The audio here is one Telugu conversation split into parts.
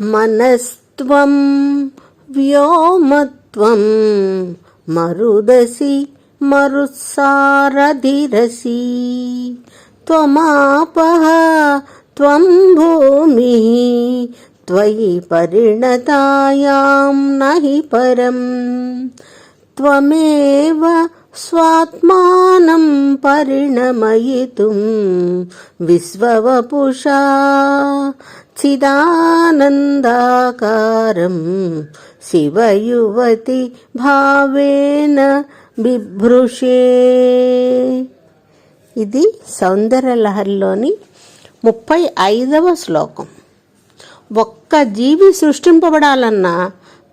మనస్త్వం వ్యోమత్వం మరుదసి మరుత్సారధిరసి. త్వమాపహ త్వం భూమి త్వయి పరిణతాయాం నహి పరం. త్వమేవ स्वात्मानं परिणमयितुं विश्ववपुषा चिदानन्दाकारं शिवयुवति भावेन బిభ్రుషే ఇది సౌందర్యలహరిలోని ముప్పై ఐదవ శ్లోకం ఒక్క జీవి సృష్టింపబడాలన్న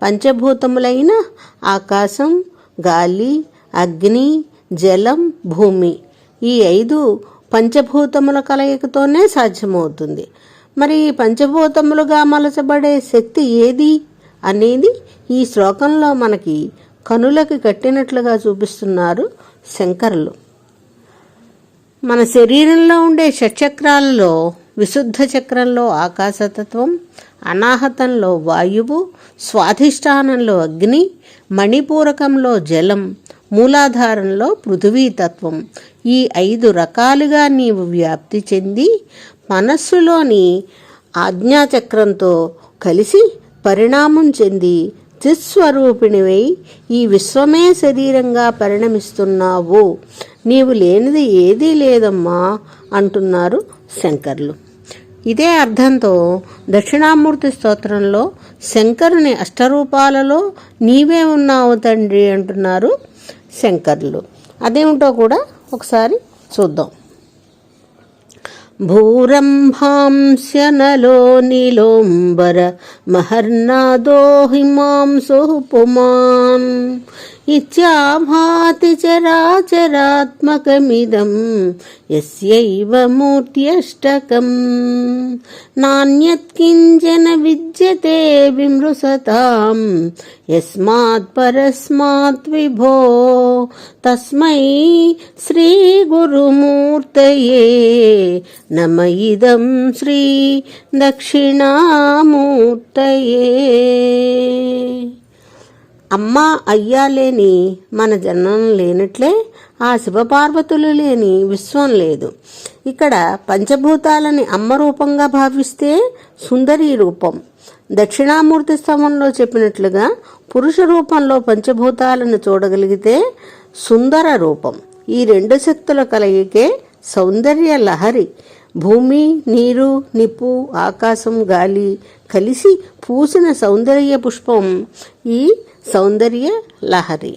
పంచభూతములైన ఆకాశం గాలి అగ్ని జలం భూమి ఈ ఐదు పంచభూతముల కలయికతోనే సాధ్యమవుతుంది. మరి పంచభూతములుగా మలచబడే శక్తి ఏది అనేది ఈ శ్లోకంలో మనకి కనులకు కట్టినట్లుగా చూపిస్తున్నారు శంకరులు. మన శరీరంలో ఉండే షట్చక్రాలలో విశుద్ధ చక్రంలో ఆకాశతత్వం అనాహతంలో వాయువు స్వాధిష్టానంలో అగ్ని మణిపూరకంలో జలం మూలాధారంలో పృథివీతత్వం. ఈ ఐదు రకాలుగా నీవు వ్యాప్తి చెంది మనస్సులోని ఆజ్ఞాచక్రంతో కలిసి పరిణామం చెంది చిస్వరూపిణివై ఈ విశ్వమే శరీరంగా పరిణమిస్తున్నావు. నీవు లేనిది ఏదీ లేదమ్మా అంటున్నారు శంకర్లు. ఇదే అర్థంతో దక్షిణామూర్తి స్తోత్రంలో శంకరుని అష్టరూపాలలో నీవే ఉన్నావు తండ్రి అంటున్నారు శంకర్లు. అదేమిటో కూడా ఒకసారి చూద్దాం. భూరంభాంశనలో నీలోంబర మహర్నాదో హిమాంసు పుమాన్ ఇత్యాభాతి చరాచరాత్మకమిదం యస్యైవ మూర్త్యష్టకం నాణ్యత్కించన విద్యతే విమృశతాం యస్మాత్ పరస్మాత్ విభో తస్మై శ్రీ గురుమూర్తయే నమ ఇదం శ్రీ దక్షిణామూర్తయే అమ్మ అయ్యా లేని మన జననం లేనట్లే ఆ శివపార్వతులు లేని విశ్వం లేదు. ఇక్కడ పంచభూతాలని అమ్మ రూపంగా భావిస్తే సుందరి రూపం. దక్షిణామూర్తి స్తవంలో చెప్పినట్లుగా పురుష రూపంలో పంచభూతాలను చూడగలిగితే సుందర రూపం. ఈ రెండు శక్తుల కలయికే సౌందర్య లహరి భూమి నీరు నిప్పు ఆకాశం గాలి కలిసి పూసిన సౌందర్య పుష్పం ఈ సౌందర్య లహరి